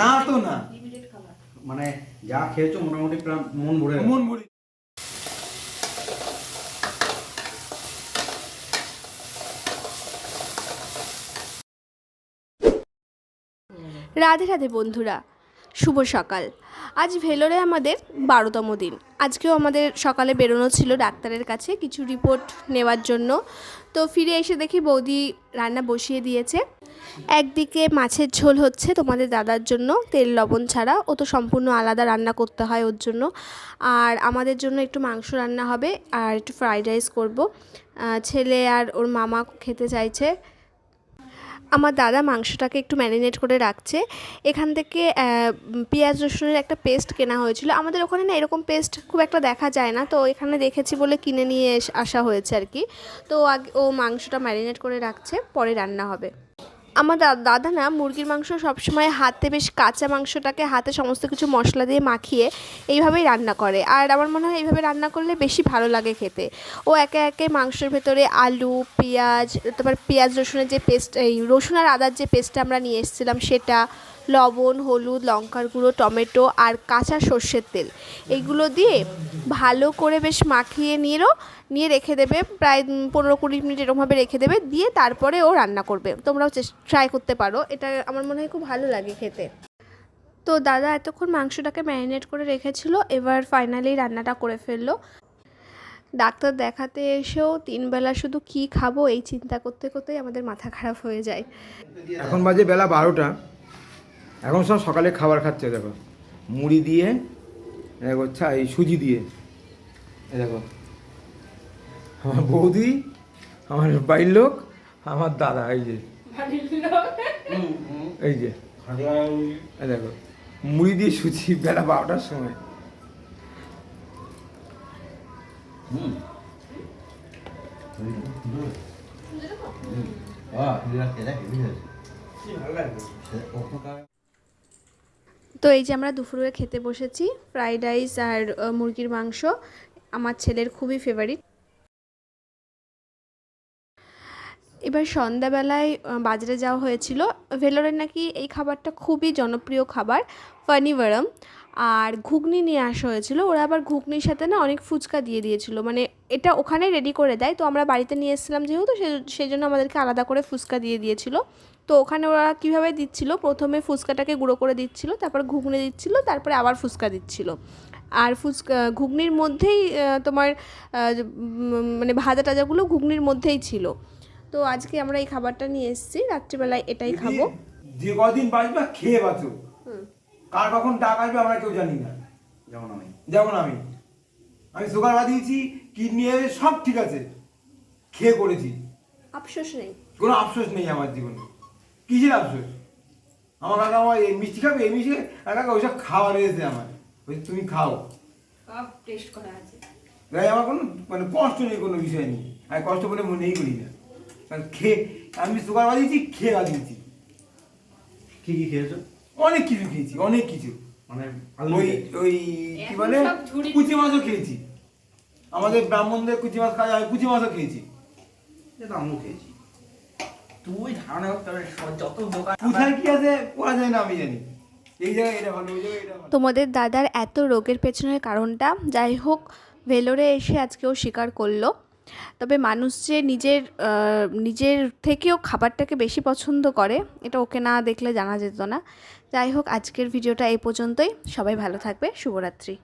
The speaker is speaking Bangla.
না তো না। মানে যা খেয়েছো মোটামুটি মন ভরে মন বলি রাধে রাধে বন্ধুরা শুভ সকাল। আজ ভেলোরে আমাদের বারোতম দিন। আজকেও আমাদের সকালে বেরোনো ছিল ডাক্তারের কাছে কিছু রিপোর্ট নেওয়ার জন্য। তো ফিরে এসে দেখি বৌদি রান্না বসিয়ে দিয়েছে। একদিকে মাছের ঝোল হচ্ছে তোমাদের দাদার জন্য, তেল, লবণ ছাড়া। ও তো সম্পূর্ণ আলাদা রান্না করতে হয় ওর জন্য। আর আমাদের জন্য একটু মাংস রান্না হবে আর একটু ফ্রাইড রাইস করব। ছেলে আর ওর মামা খেতে চাইছে। আমার দাদা মাংসটাকে একটু ম্যারিনেট করে রাখছে। এখান থেকে পেঁয়াজ রসুনের একটা পেস্ট কেনা হয়েছিল। আমাদের ওখানে না এরকম পেস্ট খুব একটা দেখা যায় না। তো এখানে দেখেছি বলে কিনে নিয়ে আসা হয়েছে আর কি। তো আগে ও মাংসটা ম্যারিনেট করে রাখছে, পরে রান্না হবে। আমার দাদা না মুরগির মাংস সবসময় হাতে বেশ কাঁচা মাংসটাকে হাতে সমস্ত কিছু মশলা দিয়ে মাখিয়ে এইভাবেই রান্না করে। আর আমার মনে হয় এইভাবে রান্না করলে বেশি ভালো লাগে খেতে। ও একে একে মাংসের ভেতরে আলু, পেঁয়াজ তারপর পেঁয়াজ রসুনের যে পেস্ট, এই রসুন আর আদার যে পেস্টটা আমরা নিয়ে এসেছিলাম সেটা, লবণ, হলুদ, লঙ্কার গুঁড়ো, টমেটো আর কাঁচা সর্ষের তেল। এইগুলো দিয়ে ভালো করে বেশ মাখিয়ে নিয়েও নিয়ে রেখে দেবে, প্রায় পনেরো কুড়ি মিনিট এরকমভাবে রেখে দেবে, দিয়ে তারপরে ও রান্না করবে। তোমরাও ট্রাই করতে পারো। এটা আমার মনে হয় খুব ভালো লাগে খেতে। তো দাদা এতক্ষণ মাংসটাকে ম্যারিনেট করে রেখেছিল, এবার ফাইনালি রান্নাটা করে ফেলল। ডাক্তার দেখাতে এসেও তিনবেলা শুধু কি খাব এই চিন্তা করতে করতেই আমাদের মাথা খারাপ হয়ে যায়। এখন বাজে বেলা বারোটা। এখন সব সকালে খাবার খাচ্ছে, দেখো। মুড়ি দিয়ে দেখো এই সুজি দিয়ে। দেখো। আমার বৌদি, আমার বাড়ির লোক, আমার দাদা, এই যে। এই যে। দেখো মুড়ি দিয়ে বেলা বারোটার সময়। তো এই যে আমরা দুপুরে খেতে বসেছি ফ্রাইড রাইস আর মুরগির মাংস। আমার ছেলের খুবই ফেভারিট এবার সন্ধ্যাবেলায় বাজারে যাওয়া হয়েছিল। ভেলোরের নাকি এই খাবারটা খুবই জনপ্রিয় খাবার, ফানিভারম। আর ঘুগনি নিয়ে আসা হয়েছিল। ওরা আবার ঘুগনির সাথে না অনেক ফুচকা দিয়ে দিয়েছিল। মানে এটা ওখানে রেডি করে দেয়। তো আমরা বাড়িতে নিয়ে এসেছিলাম যেহেতু সেই জন্য আমাদেরকে আলাদা করে ফুচকা দিয়ে দিয়েছিল। তো ওখানে ওরা কীভাবে দিচ্ছিল? প্রথমে ফুচকাটাকে গুঁড়ো করে দিচ্ছিল, তারপর ঘুগনি দিচ্ছিল, তারপরে আবার ফুচকা দিচ্ছিল। আর ফুচকা, ঘুগনির মধ্যেই তোমার মানে ভাজা টাজাগুলো ঘুগনির মধ্যেই ছিল। তো আজকে আমরা এই খাবারটা নিয়ে এসেছি। রাত্রিবেলায় এটাই খাব। যে কদিন বাঁচবে খেয়ে বাঁচো। কার কখন ডাক আসবে আমরা কেউ জানি না। যেমন আমি। যেমন আমি। আমি সুগার বাঁধিয়েছি কিডনি সব ঠিক আছে। খেয়ে করেছি। আফসোস নেই। কোনো আফসোস নেই আমার জীবনে। কিসের আফসোস? আমার কাকা আমার এই মিষ্টি খাবে এই মিষ্টি কাকা ওইসব খাওয়া রয়েছে আমার। ওই তুমি খাও। সব টেস্ট করা আছে। তাই আমার কোনো মানে কষ্ট নেই কোনো বিষয় নেই আমি কষ্ট বলে মনেই করি না। খেয়ে আমি সুগার বাঁধিয়েছি খেয়ে বাঁধিয়েছি কি কি খেয়েছো? অনেক কিছু খেয়েছি অনেক কিছু। মানে ওই ওই কি বলে? কুচি মাছও খেয়েছি। আমাদের ব্রাহ্মণদের কুচি মাছ খাওয়া যায় আমি কুচি মাছও খেয়েছি। এটা আমিও খেয়েছি। তুই ধারণা করতে যত দোকান কোথায় কি আছে পড়া যায় না আমি জানি। তোমাদের দাদার এত রোগের পেছনের কারণটা যাই হোক ভেলোরে এসে আজকেও স্বীকার করল। তবে মানুষ যে নিজের নিজের থেকেও খাবারটাকে বেশি পছন্দ করে, এটা ওকে না দেখলে জানা যেত না। যাই হোক, আজকের ভিডিওটা এই পর্যন্তই। সবাই ভালো থাকবে। শুভরাত্রি।